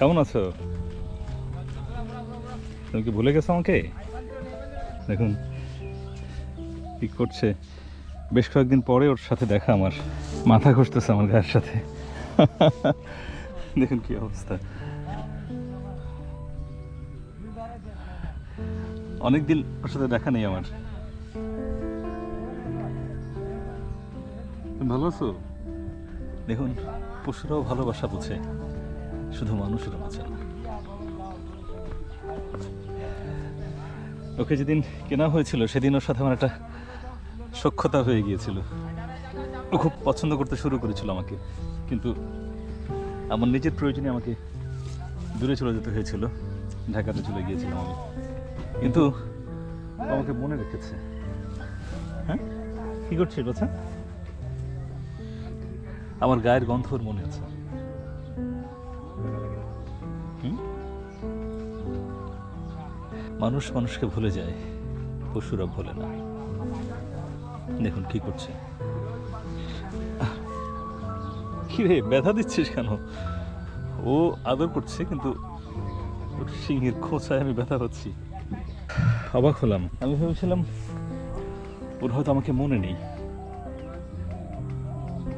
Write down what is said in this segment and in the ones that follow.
কেমন আছো? তুমি কি ভুলে গেছো আমাকে? দেখুন, কি করছে। বেশ কয়েকদিন পরে ওর সাথে দেখা আমার। মাথা ঘষতেছে আমার গায়ের সাথে। দেখুন কি অবস্থা। অনেকদিন ওর সাথে দেখা নেই আমার। ভালো আছো? দেখুন, পশুরাও ভালোবাসা বোঝে। শুধু বোঝে না। ওকে যেদিন কেনা হয়েছিল, সেদিন ওর সাথে আমার একটা সক্ষতা হয়ে গিয়েছিল। ও খুব পছন্দ করতে শুরু করেছিল আমাকে, কিন্তু আমার নিজের প্রয়োজনে আমাকে দূরে চলে যেতে হয়েছিল, ঢাকাতে চলে গিয়েছিলাম আমি। কিন্তু আমাকে মনে রেখেছে। হ্যাঁ? কী করছিস বাচ্চা আমার গায়ের গন্ধ ওর মনে আছে। মানুষ মানুষকে ভুলে যায়, পশুরা ভোলে না। দেখুন কি করছে। কি রে ব্যথা দিচ্ছিস কেন? ও আদর করছে, কিন্তু সিংহের খোঁচায় আমি ব্যথা পাচ্ছি। অবাক হলাম। আমি ভেবেছিলাম ওর হয়তো আমাকে মনে নেই।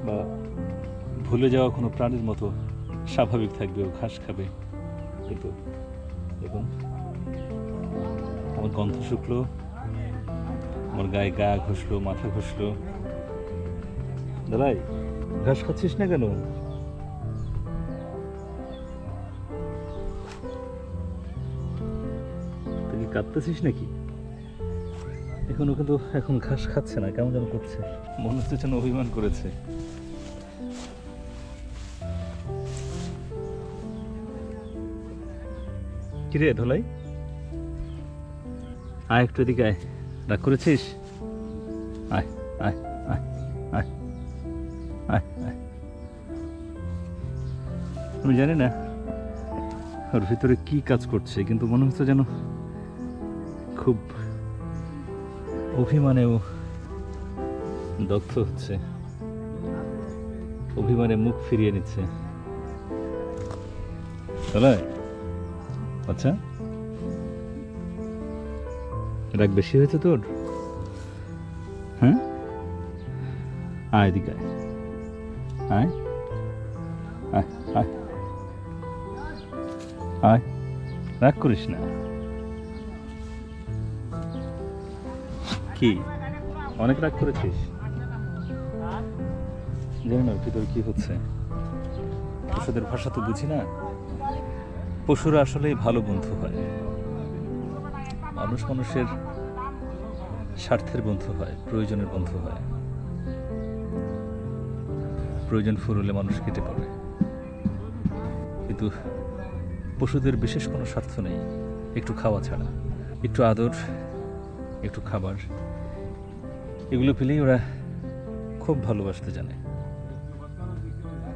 বা ভুলে যাওয়া কোনো প্রাণীর মতো স্বাভাবিক থাকবে, ও ঘাস খাবে। কিন্তু দেখুন গন্ধ শুকলো, আমার গায়ে গা ঘষলো, মাথা ঘষলো। দাদাই ঘাস খাচ্ছিস না কেন? তুই কাঁদতেছিস নাকি? এখনও কিন্তু, এখন ঘাস খাচ্ছে না, কেমন যেন করছে। মনে হচ্ছে যেন অভিমান করেছে। কিরে ধোলাই? আয় একটু এদিকে আয়। রাগ করেছিস? আয় আয় আয় আয় আয় আয়। আমি জানি না ওর ভিতরে কি কাজ করছে, কিন্তু মনে হচ্ছে যেন খুব অভিমানে ও দগ্ধ হচ্ছে। অভিমানে মুখ ফিরিয়ে নিচ্ছে। চলে আচ্ছা? রাগ বেশি হয়েছে তোর? হ্যাঁ? আয় এদিকে আয়। আয়। আয় আয়। রাগ করিস না। কি? অনেক রাগ করেছিস? জানি না, ভিতরে কি হচ্ছে? পশুদের ভাষা তো বুঝি না। পশুরা আসলেই ভালো বন্ধু হয়। মানুষ মানুষের স্বার্থের বন্ধু হয়, প্রয়োজনের বন্ধু হয়। প্রয়োজন ফুরলে মানুষ কেটে পড়ে। কিন্তু পশুদের বিশেষ কোনো স্বার্থ নেই, একটু খাওয়া ছাড়া। একটু আদর, একটু খাবার, এগুলো পেলেই ওরা খুব ভালোবাসতে জানে।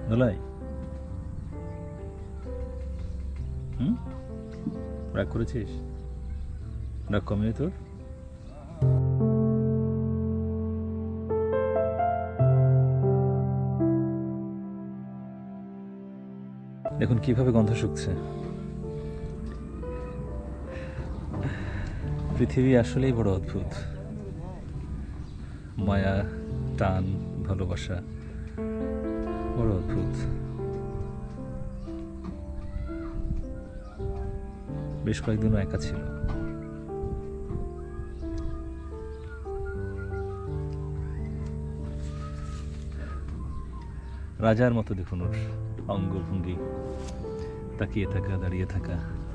দোলাই হুম? রাগ করেছিস? কমিয়ে তোর দেখুন, কীভাবে গন্ধ শুকছে। পৃথিবী আসলেই বড় অদ্ভুত। মায়া, টান, ভালোবাসা, বড় অদ্ভুত। বেশ কয়েকদিনও একা ছিল। রাজার মতো দেখুন ওর অঙ্গভঙ্গি। তাকিয়ে থাকা দাঁড়িয়ে থাকা।